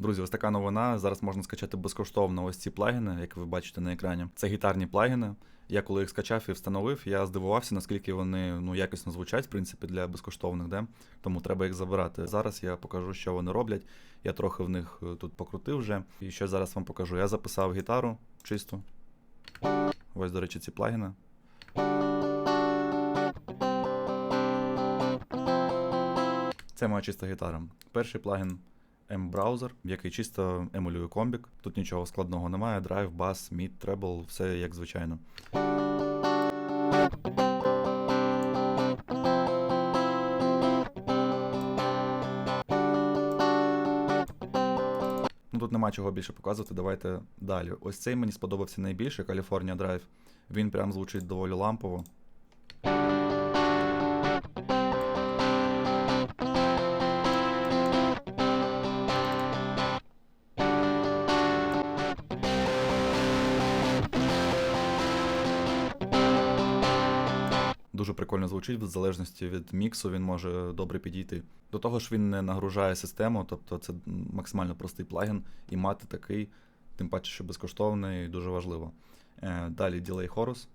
Друзі, ось така новина. Зараз можна скачати безкоштовно ось ці плагіни, як ви бачите на екрані. Це гітарні плагіни. Я коли їх скачав і встановив, я здивувався, наскільки вони ну якісно звучать, в принципі, для безкоштовних, де? тому треба їх забирати. Зараз я покажу, що вони роблять. Я трохи в них е, тут покрутив вже. І що зараз вам покажу. Я записав гітару чисту. Ось, до речі, ці плагіни. Це моя чиста гітара. Перший плагін M-Browser, який чисто емулює комбік. Тут нічого складного немає. Драйв, бас, мід, требл, все як звичайно. Ну тут нема чого більше показувати. Давайте далі. Ось цей мені сподобався найбільше California Drive. Він прям звучить доволі лампово. Дуже прикольно звучить, в залежності від міксу він може добре підійти. До того ж, він не нагружає систему, тобто це максимально простий плагін, і мати такий, тим паче, що безкоштовний, дуже важливо. Е, Далі Delay Chorus.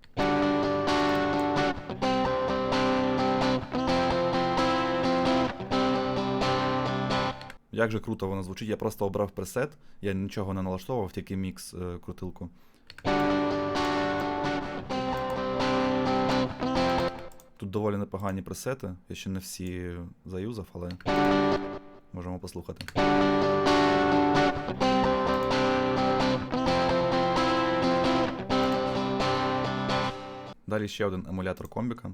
Як же круто воно звучить, я просто обрав пресет, я нічого не налаштовував, тільки мікс е, крутилку. Доволі непогані пресети. Я ще не всі заюзав, але можемо послухати. Далі ще один емулятор комбіка.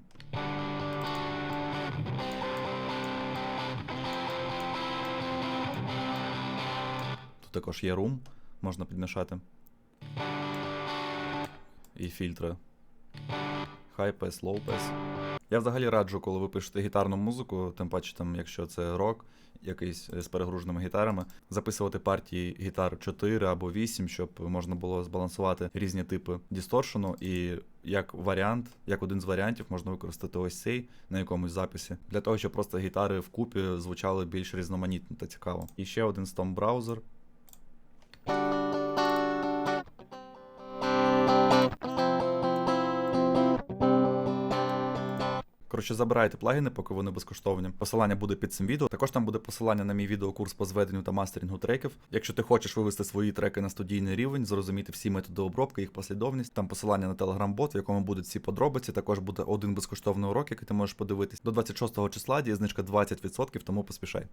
Тут також є рум, можна підмішати. І фільтри. High pass, low pass. Я взагалі раджу, коли ви пишете гітарну музику, тим паче, там, якщо це рок, якийсь з перегруженими гітарами, записувати партії гітар 4 або 8, щоб можна було збалансувати різні типи дісторшену. І як варіант, як один з варіантів, можна використати ось цей на якомусь записі, для того, щоб просто гітари вкупі звучали більш різноманітно та цікаво. І ще один Stomp браузер. Коротше, забирайте плагіни, поки вони безкоштовні. Посилання буде під цим відео. Також там буде посилання на мій відеокурс по зведенню та мастерінгу треків. Якщо ти хочеш вивести свої треки на студійний рівень, зрозуміти всі методи обробки, їх послідовність. Там посилання на телеграм-бот, в якому будуть всі подробиці. Також буде один безкоштовний урок, який ти можеш подивитись. До 26 числа діє знижка 20%, тому поспішай.